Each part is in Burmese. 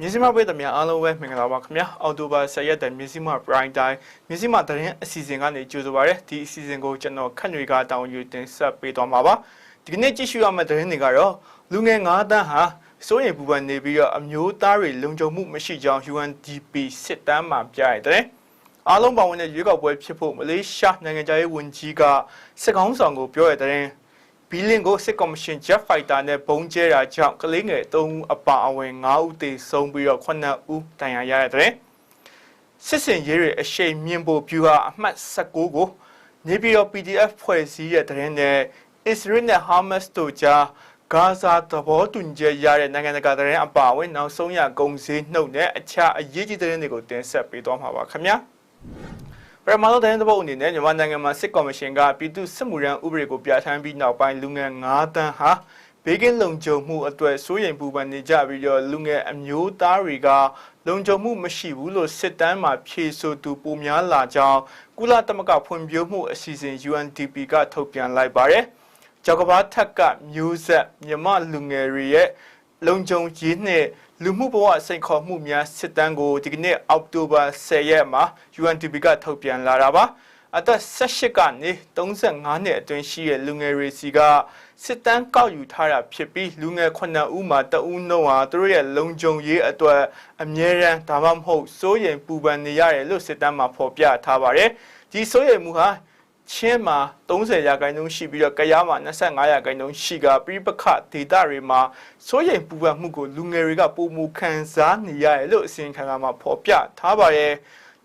မြစည်းမပြည်သူများအားလုံးပဲမင်္ဂလာပါခင်ဗျာအော်တိုဘာ10ရက်တည်းမြစည်းမ prime time မြစည်းမသတင်းအစီအစဉ်ကနေကြိုဆိုပါရစေဒီအစီအစဉ်ကိုကျွန်တော်ခန့်တွေကတောင်းယူတင်ဆက်ပေးသွားမှာပါဒီကနေ့ကြည့်ရှုရမယ့်သတင်းတွေကတော့လူငယ်9တန်းဟာစိုးရိမ်ပူပန်နေပြီးတော့အမျိုးသားတွေလုံခြုံမှုမရှိကြောင်း UNDP စစ်တမ်းမှာပြရတဲ့အားလုံးပါဝင်တဲ့ရွေးကောက်ပွဲဖြစ်ဖို့မလေးရှားနိုင်ငံသားရေးဝန်ကြီးကစစ်ကောင်းဆောင်ကိုပြောရတဲ့ ဘီလင်ကိုစစ်ကော်မရှင် Jet Fighter နဲ့ဘုံကျဲတာကြောင့်ကလေးငယ်3ဦးအပါအဝင်9ဦးသေဆုံးပြီးတော့9ဦးဒဏ်ရာရရတဲ့စစ်စင်ရေးတွေအရှိန်မြင့်ဖို့ပြူဟာအမှတ်16ကိုနေပြည်တော် PDF ဖွဲ့စည်းတဲ့တဲ့နဲ့ Israel နဲ့ Hamas တို့ကြားဂါဇာသဘောတူညီချက်ရတဲ့နိုင်ငံတကာတဲ့အပါအဝင်နောက်ဆုံးရကုန်စည်နှုတ်နဲ့အခြားအရေးကြီးတဲ့သတင်းတွေကိုတင်ဆက်ပေးသွားမှာပါခင်ဗျာ ပရမတ်တဲ့သဘောအနေနဲ့မြန်မာနိုင်ငံမှာစစ်ကော်မရှင်ကပြည်သူ့စစ်မှုရန်ဥပဒေကိုပြဋ္ဌာန်းပြီးနောက်ပိုင်းလူငယ်9တန်းဟာဘေးကင်းလုံခြုံမှုအတွက်စိုးရိမ်ပူပန်နေကြပြီးတော့လူငယ်အမျိုးသားတွေကလုံခြုံမှုမရှိဘူးလို့စစ်တမ်းမှာဖြေဆိုသူပုံများလာကြောင်းကုလသမဂ္ဂဖွံ့ဖြိုးမှုအစီအစဉ် UNDP ကထုတ်ပြန်လိုက်ပါတယ်။ကြောက်ကဘာထက်ကမျိုးဆက်မြမလူငယ်တွေရဲ့လုံခြုံရေးနဲ့ လူမှုဘဝစိန်ခေါ်မှုများစစ်တမ်းကိုဒီကနေ့အောက်တိုဘာ10ရက်မှာ UNDP ကထုတ်ပြန်လာတာပါ။အသက်18ကနေ35နှစ်အတွင်းရှိတဲ့လူငယ်တွေစီကစစ်တမ်းကောက်ယူထားတာဖြစ်ပြီးလူငယ်9ဦးမှာတဦးနှုန်းဟာသူတို့ရဲ့လုံခြုံရေးအတွက်အမြဲတမ်းဒါမှမဟုတ်စိုးရိမ်ပူပန်နေရတယ်လို့စစ်တမ်းမှာဖော်ပြထားပါတယ်။ဒီစိုးရိမ်မှုဟာ ချင်းမှာ30ရာခိုင်နှုန်းရှိပြီးတော့ကယားမှာ25ရာခိုင်နှုန်းရှိကပြိပခဒေတာတွေမှာစိုးရိမ်ပူပန်မှုကိုလူငယ်တွေကပုံမူခံစားနေရတယ်လို့အစီရင်ခံစာမှာဖော်ပြထားပါတယ်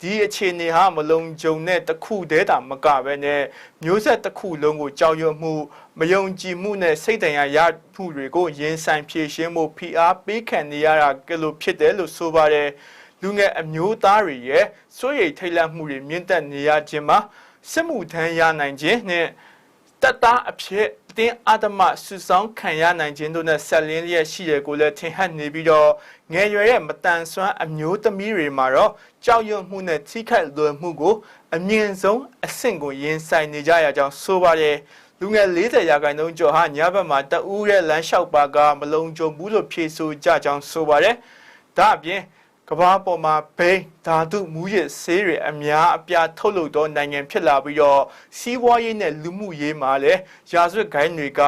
ဒီအခြေအနေဟာမလုံခြုံတဲ့တစ်ခုတည်းတာမကပဲနဲ့မျိုးဆက်တစ်ခုလုံးကိုကြောက်ရွံ့မှုမယုံကြည်မှုနဲ့စိတ်တန်ရာရမှုတွေကိုရင်ဆိုင်ဖြေရှင်းမှုဖိအားပေးခံနေရတာကလို့ဖြစ်တယ်လို့ဆိုပါတယ်လူငယ်အမျိုးသားတွေရဲ့စိုးရိမ်ထိတ်လန့်မှုတွေမြင့်တက်နေရခြင်းမှာ စစ်မှုထမ်းရနိုင်ခြင်းနဲ့တက်တာအဖြစ်အတင်းအဓမ္မဆူဆောင်းခံရနိုင်ခြင်းတို့နဲ့ဆက်လင်းလျက်ရှိတယ်ကိုလည်းထင်ဟပ်နေပြီးတော့ငယ်ရွယ်ရဲ့မတန်ဆွမ်းအမျိုးသမီးတွေမှာတော့ကြောက်ရွံ့မှုနဲ့ထိခိုက်လွယ်မှုကိုအမြင့်ဆုံးအဆင့်ကိုရင်ဆိုင်နေကြရကြောင်းဆိုပါတယ်လူငယ်40ရာခိုင်နှုန်းကျော်ဟာညဘက်မှာတအူးရဲ့လမ်းလျှောက်ပါကမလုံခြုံဘူးလို့ဖြေဆိုကြကြောင်းဆိုပါတယ်ဒါအပြင် ကမ္ဘာပေါ်မှာဘိန်းဓာတုမူရစ်ဆေးတွေအများအပြားထုတ်လုပ်သောနိုင်ငံဖြစ်လာပြီးတော့စီးပွားရေးနဲ့လူမှုရေးမှာလည်းရာဇဝတ်ဂိုင်းတွေကဩ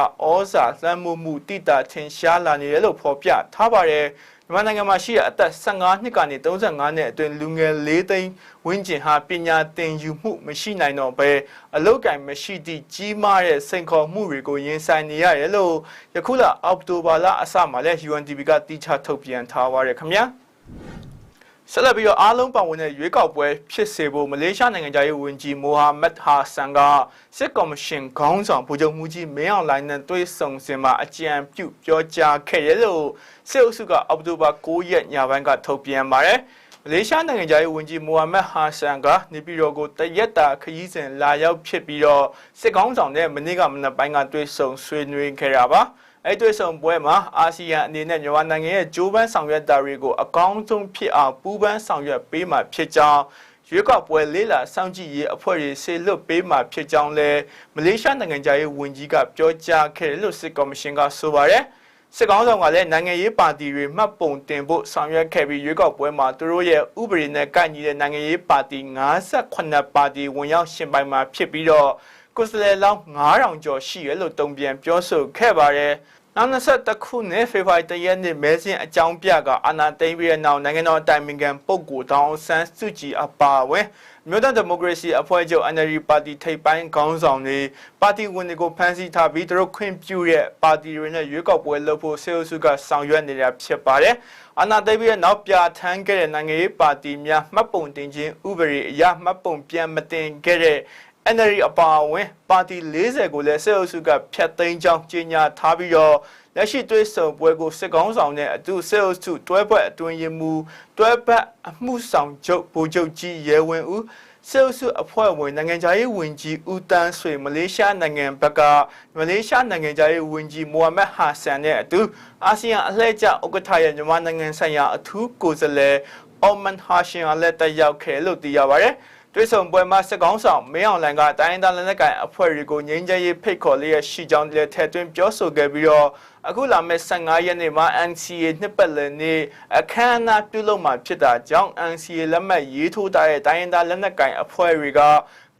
ဇာလွှမ်းမိုးမှုတိတာထင်ရှားလာနေတယ်လို့ဖော်ပြထားပါတယ်မြန်မာနိုင်ငံမှာရှိတဲ့အသက်15နှစ်ကနေ35နှစ်အတွင်းလူငယ်၄သိန်းဝန်းကျင်ဟာပညာသင်ယူမှုမရှိနိုင်တော့ဘဲအလုတ်ကင်မရှိသည့်ကြီးမားတဲ့စိန်ခေါ်မှုတွေကိုရင်ဆိုင်နေရတယ်လို့ယခုလအောက်တိုဘာလအစမှာလည်း UNDP ကတိကျထုတ်ပြန်ထားပါရခင်ဗျာ ဆက်လက်ပြီးတော့အားလုံးပါဝင်တဲ့ရွေးကောက်ပွဲဖြစ်စေဖို့မလေးရှားနိုင်ငံသားရေးဝန်ကြီးမိုဟာမက်ဟာဆန်ကစစ်ကော်မရှင်ခေါင်းဆောင်ဗိုလ်ချုပ်မှုကြီးမင်းအောင်လှိုင်နဲ့တွေ့ဆုံစဉ်မှာအကြံပြုပြောကြားခဲ့ရလို့စစ်အုပ်စုကအောက်တိုဘာ9ရက်ညပိုင်းကထုတ်ပြန်ပါတယ်မလေးရှားနိုင်ငံသားရေးဝန်ကြီးမိုဟာမက်ဟာဆန်ကနေပြည်တော်ကိုတရက်တာခရီးစဉ်လာရောက်ဖြစ်ပြီးတော့စစ်ကောင်းဆောင်နဲ့မနေ့ကမနက်ပိုင်းကတွေ့ဆုံဆွေးနွေးခဲ့တာပါ အဲ့တွေ့ဆုံပွဲမှာအာဆီယံအနေနဲ့မြန်မာနိုင်ငံရဲ့ဂျိုးပန်းဆောင်ရွက်တာတွေကိုအကောင်းဆုံးဖြစ်အောင်ပူးပန်းဆောင်ရွက်ပေးမှာဖြစ်ကြောင်းရွေးကောက်ပွဲလေးလာစောင့်ကြည့်ရေးအဖွဲ့တွေဆေလွတ်ပေးမှာဖြစ်ကြောင်းလဲမလေးရှားနိုင်ငံသားရေးဝန်ကြီးကပြောကြားခဲ့တယ်လို့စစ်ကော်မရှင်ကဆိုပါတယ်စစ်ကောင်းဆောင်ကလည်းနိုင်ငံရေးပါတီတွေမှတ်ပုံတင်ဖို့ဆောင်ရွက်ခဲ့ပြီးရွေးကောက်ပွဲမှာသူတို့ရဲ့ဥပဒေနဲ့ကိုက်ညီတဲ့နိုင်ငံရေးပါတီ58ပါတီဝင်ရောက်ရှင်ပိုင်မှာဖြစ်ပြီးတော့ ကိုယ်စားလှယ်လောင်း9000ကျော်ရှိရလို့တုံ့ပြန်ပြောဆိုခဲ့ပါတယ်။နောက်21ခုနှစ်ဖေဖော်ဝါရီတရက်နေ့မဲဆင်းအကြောင်းပြကအာဏာသိမ်းပြီးတဲ့နောက်နိုင်ငံတော်တိုင်ပင်ခံပုဂ္ဂိုလ်တောင်ဆန်းစုကြည်အပါအဝင်မြို့တော်ဒီမိုကရေစီအဖွဲ့ချုပ် NLD ပါတီထိပ်ပိုင်းခေါင်းဆောင်တွေပါတီဝင်တွေကိုဖမ်းဆီးထားပြီးသူတို့ခွင့်ပြုတဲ့ပါတီတွေနဲ့ရွေးကောက်ပွဲလုပ်ဖို့ဆေးအုပ်စုကဆောင်ရွက်နေတာဖြစ်ပါတယ်။အာဏာသိမ်းပြီးတဲ့နောက်ပြဋ္ဌာန်းခဲ့တဲ့နိုင်ငံရေးပါတီများမှတ်ပုံတင်ခြင်းဥပဒေအရမှတ်ပုံပြန်မတင်ခဲ့တဲ့ NLD အပါအဝင်ပါတီ40ကိုလည်းစစ်အုပ်စုကဖျက်သိမ်းကြောင်းကြေညာထားပြီးတော့လက်ရှိတွဲဆုံပွဲကိုစစ်ကောင်းဆောင်တဲ့အတူစစ်အုပ်စုတွဲဘက်အတွင်းရင်မူတွဲဘက်အမှုဆောင်ချုပ်ဗိုလ်ချုပ်ကြီးရဲဝင်းဦးစစ်အုပ်စုအဖွဲ့ဝင်နိုင်ငံခြားရေးဝန်ကြီးဦးတန်းဆွေမလေးရှားနိုင်ငံဘက်ကမလေးရှားနိုင်ငံခြားရေးဝန်ကြီးမိုဟာမက်ဟာဆန်နဲ့အတူအာဆီယံအလှည့်ကျဥက္ကဋ္ဌရဲ့မြန်မာနိုင်ငံဆိုင်ရာအထူးကိုယ်စားလှယ်အော်မန်ဟာရှင်ကလည်းတက်ရောက်ခဲ့လို့သိရပါတယ်။ တွေ့ဆုံပွဲမှာစစ်ကောင်းဆောင်မင်းအောင်လှိုင်ကတိုင်းဒေသလက်နက်ကိုင်အဖွဲ့တွေကိုငြိမ်းချမ်းရေးဖိတ်ခေါ်လျက်ရှိကြောင်းလည်းထည့်သွင်းပြောဆိုခဲ့ပြီးတော့အခုလာမယ့်15ရက်နေ့မှာ NCA နှစ်ပတ်လည်နေ့အခမ်းအနားပြုလုပ်မှာဖြစ်တာကြောင့် NCA လက်မှတ်ရေးထိုးထားတဲ့တိုင်းဒေသလက်နက်ကိုင်အဖွဲ့တွေက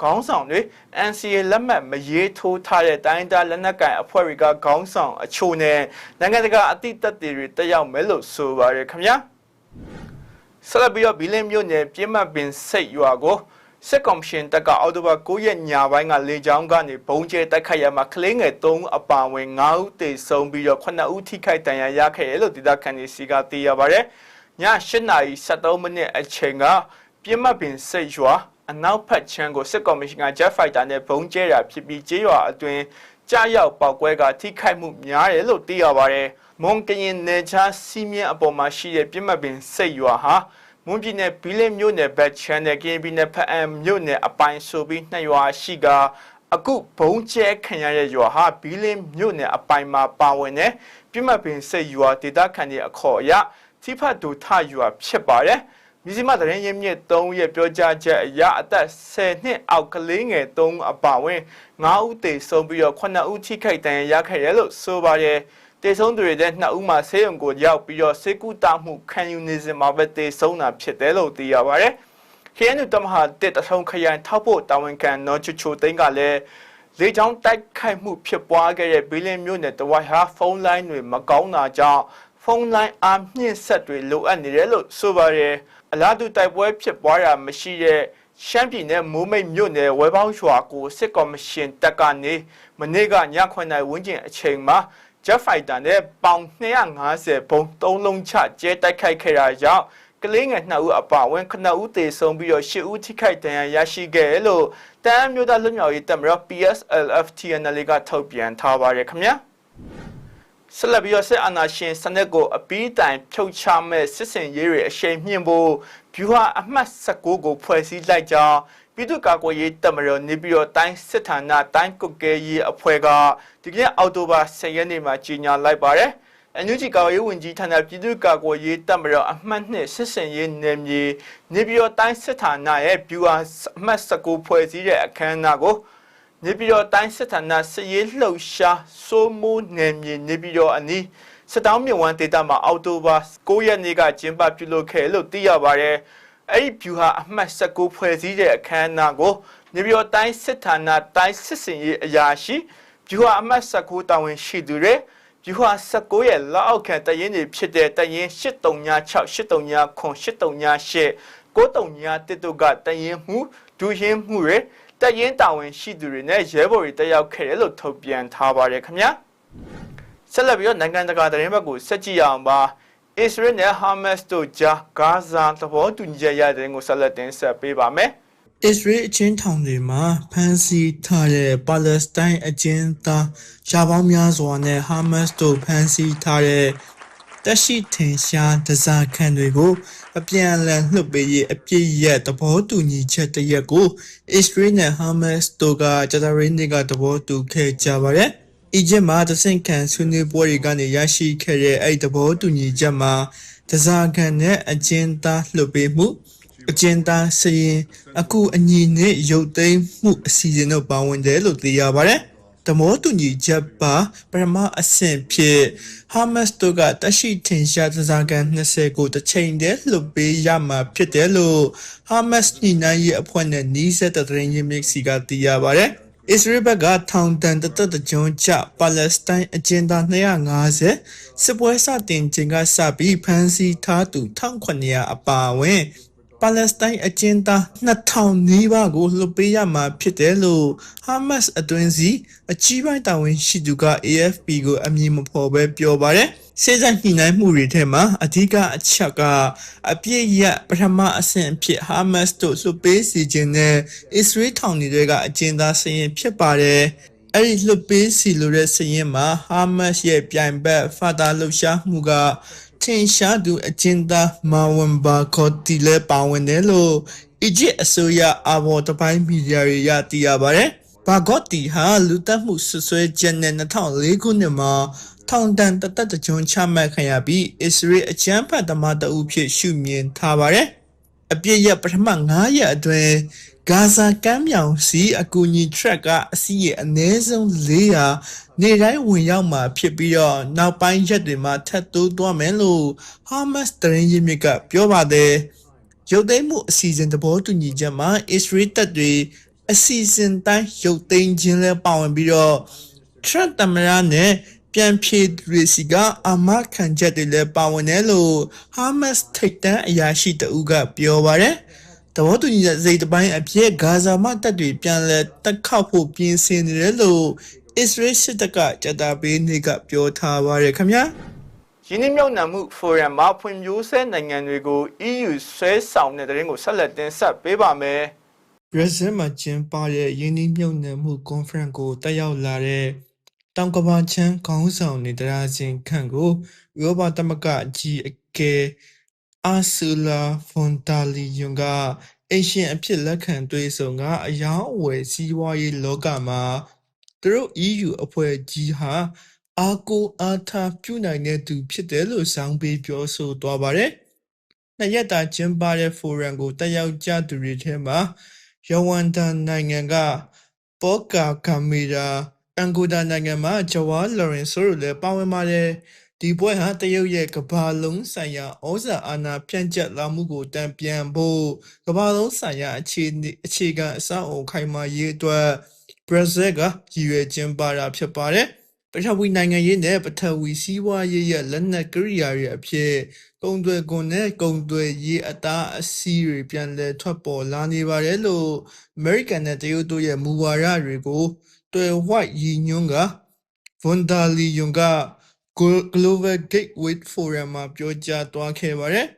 ခေါင်းဆောင်တွေ NCA လက်မှတ်မရေးထိုးထားတဲ့တိုင်းဒေသလက်နက်ကိုင်အဖွဲ့တွေကခေါင်းဆောင်အချို့နဲ့နိုင်ငံတကာအသည့်သက်တွေတက်ရောက်မယ်လို့ဆိုပါရခင်ဗျာဆက်လက်ပြီးတော့ဘီလင်းမြို့နယ်ပြင်းမှတ်ပင်စိတ်ရွာကို စစ်ကော်မရှင်တပ်ကအောက်တိုဘာ9ရက်ညပိုင်းကလေကြောင်းကနေဘုံကျဲတိုက်ခိုက်ရမှာကလေးငယ်3အပါအဝင်9ဦးသေဆုံးပြီးတော့9ဦးထိခိုက်ဒဏ်ရာရခဲ့တယ်လို့ဒေသခံတွေစီကသိရပါဗျ။ည8:73မိနစ်အချိန်ကပြင်းမှတ်ပင်စိတ်ရွာအနောက်ဖက်ချမ်းကိုစစ်ကော်မရှင်က Jet Fighter နဲ့ဘုံကျဲတာဖြစ်ပြီးကျေးရွာအတွင်းကြားရောက်ပောက်ကွဲကထိခိုက်မှုများတယ်လို့သိရပါတယ်။မွန်ကရင်နယ်ခြားစီးမြင့်အပေါ်မှာရှိတဲ့ပြင်းမှတ်ပင်စိတ်ရွာဟာ မွန်ပြည်နယ်ဘီလင်းမြို့နယ်ဘက်ချမ်းနယ်ကရင်ပြည်နယ်ဖအံမြို့နယ်အပိုင်းဆိုပြီးနှစ်ရွာရှိကအခုဘုံကျဲခံရတဲ့ရွာဟာဘီလင်းမြို့နယ်အပိုင်းမှာပါဝင်တဲ့ပြမပင်စိတ်ရွာဒေသခံတွေအခေါ်အရတိဖတ်တူထရွာဖြစ်ပါတယ်မြစီမသတင်းရင်းမြစ်3ရဲ့ပြောကြားချက်အရအသက်10နှစ်အောက်ကလေးငယ်3အပါဝင်9ဦးသေဆုံးပြီးတော့9ဦးထိခိုက်ဒဏ်ရာရခဲ့တယ်လို့ဆိုပါတယ် တေဆုံးသူတွေတဲ့နှစ်ဦးမှာဆေးရုံကိုရောက်ပြီးတော့စေကူတာမှုခံယူနေစဉ်မှာပဲတေဆုံးတာဖြစ်တယ်လို့သိရပါတယ်။ KNU တမဟာတစ်တထုံခရိုင်ထောက်ဖို့တာဝန်ခံနော်ချူချိုသိန်းကလည်းလေကြောင်းတိုက်ခိုက်မှုဖြစ်ပွားခဲ့တဲ့ဘီလင်းမြို့နယ်တဝိုက်ဟာဖုန်းလိုင်းတွေမကောင်းတာကြောင့်ဖုန်းလိုင်းအားမြင့်ဆက်တွေလိုအပ်နေတယ်လို့ဆိုပါတယ်။အလားတူတိုက်ပွဲဖြစ်ပွားတာမရှိတဲ့ရှမ်းပြည်နယ်မိုးမိတ်မြို့နယ်ဝဲပေါင်းရွာကိုစစ်ကော်မရှင်တပ်ကနေမနေ့ကည9:00နာရီဝန်းကျင်အချိန်မှာ Jet Fighter နဲ့ပေါင်250ဘုံ3လုံးချကျဲတိုက်ခိုက်ခဲ့တာကြောင့်ကလေးငယ်2ဦးအပါအဝင်9ဦးသေဆုံးပြီးတော့10ဦးထိခိုက်ဒဏ်ရာရရှိခဲ့တယ်လို့တမ်းမျိုးသားလွတ်မြောက်ရေးတပ်မတော် PSLF-TNL ကထုတ်ပြန်ထားပါတယ်ခင်ဗျာဆက်လက်ပြီးတော့စစ်အာဏာရှင်စနစ်ကိုအပီးတိုင်ဖြုတ်ချမဲ့စစ်စင်ရေးတွေအရှိန်မြင့်ဖို့ဗျူဟာအမှတ်16ကိုဖွဲ့စည်းလိုက်ကြောင်း ပြည်သူ့ကာကွယ်ရေးတပ်မတော်နေပြည်တော်တိုင်းစစ်ဌာနတိုင်းကုတ်ကဲရေးအဖွဲ့ကဒီကနေ့အောက်တိုဘာ10ရက်နေ့မှာကြီးညာလိုက်ပါတယ်။အန်ယူဂျီကာကွယ်ရေးဝန်ကြီးဌာနပြည်သူ့ကာကွယ်ရေးတပ်မတော်အမှတ်နှစ်စစ်စင်ရေးနယ်မြေနေပြည်တော်တိုင်းစစ်ဌာနရဲ့ဗျူဟာအမှတ်19ဖွဲ့စည်းတဲ့အခမ်းအနားကိုနေပြည်တော်တိုင်းစစ်ဌာနစစ်ရေးလှုပ်ရှားစိုးမိုးနယ်မြေနေပြည်တော်အနီးစစ်တောင်းမြဝန်းဒေသမှာအောက်တိုဘာ9ရက်နေ့ကကျင်းပပြုလုပ်ခဲ့လို့သိရပါတယ်။ အဲ့ဒီဗျူဟာအမှတ်19ဖွဲ့စည်းတဲ့အခမ်းအနားကိုနေပြည်တော်တိုင်းစစ်ဌာနတိုင်းစစ်စင်ရေးအရာရှိဗျူဟာအမှတ်19တာဝန်ရှိသူတွေဗျူဟာ19ရဲ့လက်အောက်ခံတရင်တွေဖြစ်တဲ့တရင်8396 8398 8398 93တစ်တို့ကတရင်မှုဒူရင်မှုတွေတရင်တာဝန်ရှိသူတွေနဲ့ရဲဘော်တွေတက်ရောက်ခဲ့တယ်လို့ထုတ်ပြန်ထားပါတယ်ခင်ဗျာဆက်လက်ပြီးတော့နိုင်ငံတကာသတင်းဘက်ကိုဆက်ကြည့်အောင်ပါ အစ္စရေးနဲ့ဟာမတ်စ်တို့ကြားဂါဇာသဘောတူညီချက်ရတဲ့ကိုဆက်လက်တင်ဆက်ပေးပါမယ်။ Israel အချင်းထောင်တွေမှာဖမ်းဆီးထားတဲ့ပါလက်စတိုင်းအကျဉ်းသားရှားပေါင်းများစွာနဲ့ဟာမတ်စ်တို့ဖမ်းဆီးထားတဲ့တက်ရှိထင်ရှားဒဇာခံတွေကိုအပြန်အလှန်လွှတ်ပေးရေးအပြည့်ရဲ့သဘောတူညီချက်တရက်ကို Israel နဲ့ Hamas တို့ကကြာသပတေးနေ့ကသဘောတူခဲ့ကြပါတယ်။ အီဂျစ်မှာတဆင့်ခံဆွေးနွေးပွဲတွေကနေရရှိခဲ့တဲ့အဲ့ဒီသဘောတူညီချက်မှာတစားခံနဲ့အကျဉ်းသားလွှတ်ပေးမှုအကျဉ်းသားစရင်အခုအညီနဲ့ရုပ်သိမ်းမှုအစီအစဉ်တို့ပါဝင်တယ်လို့သိရပါတယ်။တမောတူညီချက်ပါပရမအဆင့်ဖြစ်ဟာမတ်တို့ကတရှိထင်ရှားသစားကန်20ကိုတစ်ချိန်တည်းလှုပ်ပေးရမှာဖြစ်တယ်လို့ဟာမတ်ညီနိုင်ရဲ့အဖွဲ့နဲ့နီးစပ်တဲ့သတင်းရင်းမြစ်စီကသိရပါတယ်။ အစ္စရေးဘက်ကထောင်တန်တသက်တကြုံချပါလက်စတိုင်းအကျဉ်းသား250စစ်ပွဲစတင်ချိန်ကစပြီးဖမ်းဆီးထားသူ1900အပါအဝင်ပါလက်စတိုင်းအကျဉ်းသား2000နီးပါးကိုလွှတ်ပေးရမှာဖြစ်တယ်လို့ဟာမတ်အတွင်းစီအကြီးပိုင်းတာဝန်ရှိသူက AFP ကိုအမည်မဖော်ဘဲပြောပါတယ်။ စေစံညှိနှိုင်းမှုတွေထဲမှာအဓိကအချက်ကအပြည့်ရပထမအဆင့်အဖြစ်ဟာမတ်စ်တို့လွှတ်ပေးစီခြင်းနဲ့အစ္စရေးထောင်တွေကအကျဉ်းသားစရင်ဖြစ်ပါတယ်။အဲ့ဒီလွှတ်ပေးစီလိုတဲ့စရင်မှာဟာမတ်စ်ရဲ့ပြိုင်ဘက်ဖာတာလှုပ်ရှားမှုကထင်ရှားသူအကျဉ်းသားမာဝန်ဘာခေါ်တီလဲပါဝင်တယ်လို့အီဂျစ်အစိုးရအဘော်တပိုင်းမီဒီယာတွေရသိရပါတယ်။ဘာဂေါတီဟာလူတက်မှုဆွဆွဲချက်နဲ့2004ခုနှစ်မှာ ထောင်ဒဏ်တသက်တကြွချမှတ်ခံရပြီးအစ္စရေးအကြမ်းဖက်သမားတအုပ်ဖြစ်ရှုမြင်ထားပါတယ်။အပြစ်ရပထမ9ရက်အတွင်းဂါဇာကမ်းမြောင်စီအကူအညီ track ကအစီးရဲ့အနည်းဆုံး400နေတိုင်းဝင်ရောက်မှာဖြစ်ပြီးတော့နောက်ပိုင်းရက်တွေမှာထပ်တိုးသွားမယ်လို့ Hamas တရင်ရင်းမြစ်ကပြောပါတယ်ရုပ်သိမ်းမှုအစီအစဉ်သဘောတူညီချက်မှာ Israel တပ်တွေအစီအစဉ်တိုင်းရုပ်သိမ်းခြင်းလဲပါဝင်ပြီးတော့ Trump တမရနဲ့ ပြန်ဖြေသူတွေစီကအာမခံချက်တွေလည်းပါဝင်တယ်လို့ Hamas ထိပ်တန်းအရာရှိတအုပ်ကပြောပါတယ်။တဘောတူညီချက်စိတ်တစ်ပိုင်းအဖြစ်ဂါဇာမှတပ်တွေပြန်လည်တက်ခောက်ဖို့ပြင်ဆင်နေတယ်လို့ Israel စစ်တပ်ကကြတာပေးနေကပြောထားပါတယ်ခင်ဗျာ။ယင်းနှမြုံနှံမှုဖိုရမ်မှာဖွံ့ဖြိုးဆဲနိုင်ငံတွေကို EU ဆွဲဆောင်တဲ့တဲ့ရင်ကိုဆက်လက်တင်ဆက်ပေးပါမယ်။ဘရာဇီးမှာကျင်းပတဲ့ယင်းနှမြုပ်နှံမှုကွန်ဖရင့်ကိုတက်ရောက်လာတဲ့ တောင်ကဘာချမ်းခေါင်းဆောင်နေတရားစဉ်ခန့်ကိုဥရောပသမဂ္ဂအကြီးအကဲအာဆူလာဖွန်တာလီယွန်ကအရှင်အဖြစ်လက်ခံတွေ့ဆုံကအယောင်းအဝယ်စီးပွားရေးလောကမှာသူတို့ EU အဖွဲ့ကြီးဟာအာကိုအားထားပြုနိုင်တဲ့သူဖြစ်တယ်လို့ဆောင်းပေးပြောဆိုသွားပါတယ်။နှစ်ရက်တာကျင်းပတဲ့ဖိုရမ်ကိုတက်ရောက်ကြသူတွေထဲမှာယဝန်ဒန်နိုင်ငံကပေါကာကမီရာ အန်ဂိုဒါနိုင်ငံမှာဂျဝါလော်ရင်ဆိုတို့လည်းပါဝင်ပါတယ်ဒီပွဲဟာတရုတ်ရဲ့ကမ္ဘာလုံးဆိုင်ရာဩဇာအာဏာဖြန့်ကျက်လာမှုကိုတံပြန်ဖို့ကမ္ဘာလုံးဆိုင်ရာအခြေအနေအခြေခံအဆောက်အအုံခိုင်မာရေးအတွက်ဘရာဇီးကရည်ရွယ်ကျင်းပတာဖြစ်ပါတယ်ပထဝီနိုင်ငံရေးနဲ့ပထဝီစီးပွားရေးရဲ့လက်နက်ကိရိယာတွေအဖြစ်ကုံသွယ်ကွန်နဲ့ကုံသွယ်ရေးအသားအစီးတွေပြန်လည်ထွက်ပေါ်လာနေပါတယ်လို့အမေရိကန်နဲ့တရုတ်တို့ရဲ့မူဝါဒတွေကို တွေ့ဝိုက်ရည်ညွှန်းကဝန်ဒါလီယွန်က Global Gateway Forum မှာပြောကြားသွားခဲ့ပါတယ်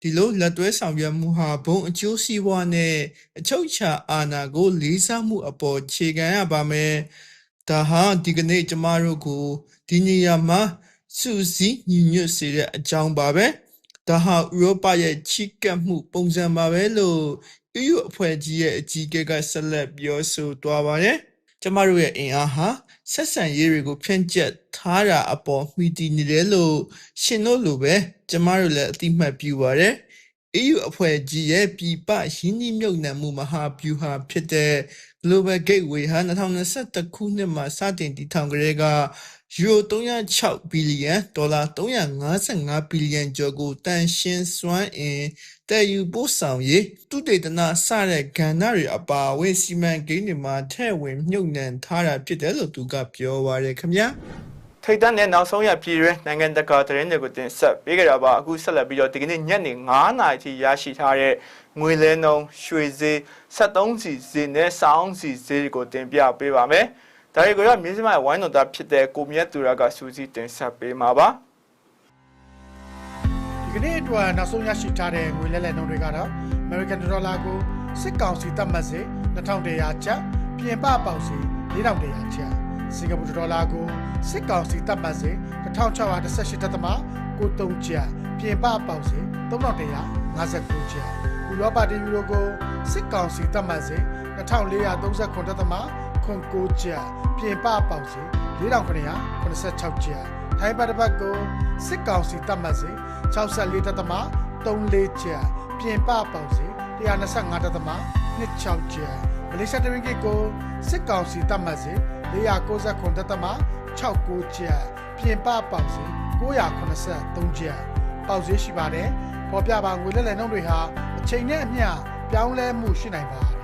ဒီလိုလက်တွဲဆောင်ရွက်မှုဟာဘုံအကျိုးစီးပွားနဲ့အချုပ်အခြာအာဏာကိုလေးစားမှုအပေါ်ခြေခံရပါမယ်ဒါဟာဒီကနေ့ကျမတို့ကိုဒီနေရာမှာစူးစီးညီညွတ်စေတဲ့အကြောင်းပါပဲဒါဟာဥရောပရဲ့ချစ်ကပ်မှုပုံစံပါပဲလို့ EU အဖွဲ့ကြီးရဲ့အကြီးအကဲကဆက်လက်ပြောဆိုသွားပါတယ် ကျမတို့ရဲ့အင်အားဟာဆက်ဆံရေးတွေကိုဖြန့်ကျက်ထားတာအပေါ်မှီတည်နေတယ်လို့ရှင်တို့လိုပဲကျမတို့လည်းအတိမတ်ပြုပါတယ် EU အဖွဲ့ကြီးရဲ့ပြည်ပရင်းနှီးမြှုပ်နှံမှုမဟာဗျူဟာဖြစ်တဲ့ Global Gateway ဟာ2021ခုနှစ်မှာစတင်တည်ထောင်ကြတဲ့က ယူရို306ဘီလီယံဒေါ်လာ355ဘီလီယံကျော်ကိုတန်ရှင်းစွမ်းအင်တည်ယူပို့ဆောင်ရေးတုတေသနစတဲ့ကဏ္ဍတွေအပါအဝင်စီမံကိန်းတွေမှာထည့်ဝင်မြှုပ်နှံထားတာဖြစ်တယ်လို့သူကပြောပါရယ်ခင်ဗျာထိတ်တန့်တဲ့နောက်ဆုံးရပြည်တွင်းနိုင်ငံတကာသတင်းတွေကိုတင်ဆက်ပေးကြတာပါအခုဆက်လက်ပြီးတော့ဒီကနေ့ညနေ9:00နာရီထိရရှိထားတဲ့ငွေလဲနှုန်းရွှေဈေး73စီဈေးနဲ့စောင်းစီဈေးတွေကိုတင်ပြပေးပါမယ် ဒါတွေကိုတော့မြင်းစမရဲ့ဝိုင်းတော်သားဖြစ်တဲ့ကိုမြတ်သူရကစူးစီးတင်ဆက်ပေးမှာပါဒီကနေ့အတွက်နောက်ဆုံးရရှိထားတဲ့ငွေလဲလှယ်နှုန်းတွေကတော့ American Dollar ကိုစစ်ကောင်စီသတ်မှတ်စေ2100ကျပ်ပြင်ပပေါက်စေ4100ကျပ်စင်ကာပူဒေါ်လာကိုစစ်ကောင်စီသတ်မှတ်စေ1618.9ကျပ်ပြင်ပပေါက်စေ3159ကျပ်ဥရောပဒေယူရိုကိုစစ်ကောင်စီသတ်မှတ်စေ2439.9 9,900ကျပ်ပြင်ပပေါင်စု4,986ကျပ်ထိုင်းဘတ်တစ်ပတ်ကိုစစ်ကောင်စီတတ်မှတ်စဉ်64.34ကျပ်ပြင်ပပေါင်စု125.26ကျပ်မလေးရှားတရင်းကိကိုစစ်ကောင်စီတတ်မှတ်စဉ်499.69ကျပ်ပြင်ပပေါင်စု983ကျပ်ပေါင်စုရှိပါတယ်ပေါ်ပြပါငွေလက်လည်နှုန်းတွေဟာအချိန်နဲ့အမျှပြောင်းလဲမှုရှိနိုင်ပါတယ်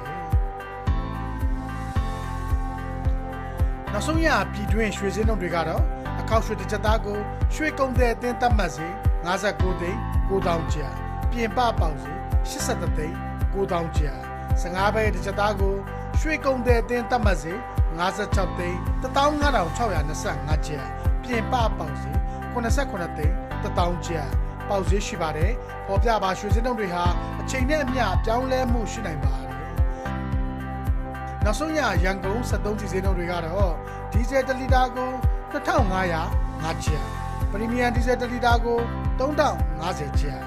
နောက်ဆုံးရပြည်တွင်းရွှေစင်းနှုန်းတွေကတော့အခောက်ရွှေတစ်ချက်သားကိုရွှေကုံတဲ့အသင်းသတ်မှတ်စေ59သိန်း9000ကျပ်ပြင်ပပေါက်စေ83သိန်း9000ကျပ်15ဘဲတစ်ချက်သားကိုရွှေကုံတဲ့အသင်းသတ်မှတ်စေ56သိန်း15625ကျပ်ပြင်ပပေါက်စေ89သိန်း1000ကျပ်ပေါက်ဈေးရှိပါတယ်။ပေါ်ပြပါရွှေစင်းတုံးတွေဟာအချိန်နဲ့အမျှပြောင်းလဲမှုရှိနိုင်ပါတယ်။ နောက်ဆုံးရရန်ကုန်73စီစင်းတုံးတွေကတော့ဒီဇယ်1လီတာကို2500ကျပ်ပရီမီယံဒီဇယ်1လီတာကို3050ကျပ်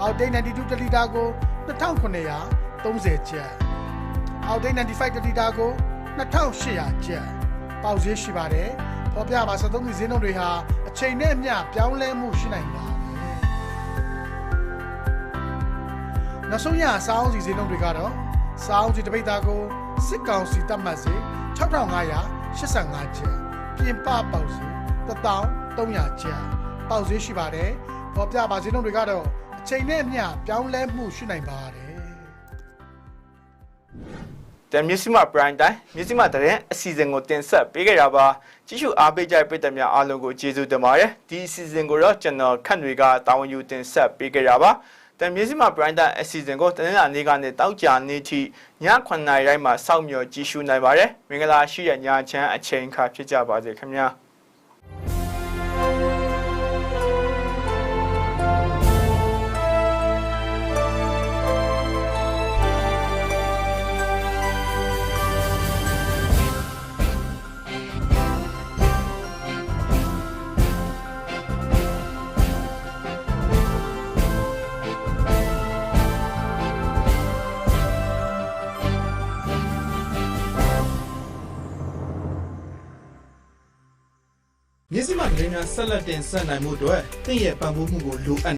အောက်တိတ်92တလီတာကို2930ကျပ်အောက်တိတ်95တလီတာကို2800ကျပ်ပေါက်ဈေးရှိပါတယ်။ပေါ်ပြပါ73စီစင်းတုံးတွေဟာအချိန်နဲ့အမျှပြောင်းလဲမှုရှိနိုင်ပါတယ်။နောက်ဆုံးရအစားအုံးစီဈေးနှုန်းတွေကတော့စောင်းစီတပိတ်သားကို စစ်ကောင်စီတပ်မှတ်စေ6585ကျပ်ပြင်ပပေါက်စီ1300ကျပ်ပေါက်ဈေးရှိပါတယ်ပေါ်ပြပါဈေးနှုန်းတွေကတော့အချိန်နဲ့အမျှပြောင်းလဲမှုရှိနိုင်ပါတယ်တမြစီမပရိုင်တိုင်းမြစီမတရင်အစီအစဉ်ကိုတင်ဆက်ပေးခဲ့တာပါကြည့်ရှုအားပေးကြတဲ့ပရိသတ်များအားလုံးကိုကျေးဇူးတင်ပါတယ်ဒီအစီအစဉ်ကိုတော့ကျွန်တော်ခန့်တွေကတာဝန်ယူတင်ဆက်ပေးခဲ့တာပါ တမြစီမပရိုင်တိုင်းအစီအစဉ်ကိုတနင်္လာနေ့ကနေတောက်ကြနေ့ထိည9:00နာရီတိုင်းမှာစောင့်မျှော်ကြည့်ရှုနိုင်ပါတယ်မင်္ဂလာရှိတဲ့ညချမ်းအချိန်ခါဖြစ်ကြပါစေခင်ဗျာ။။ သတင်းများဆက်လက်တင်ဆက်နိုင်မှုအတွက်တင့်ရဲ့ပံ့ပိုးမှုကိုလိုအပ်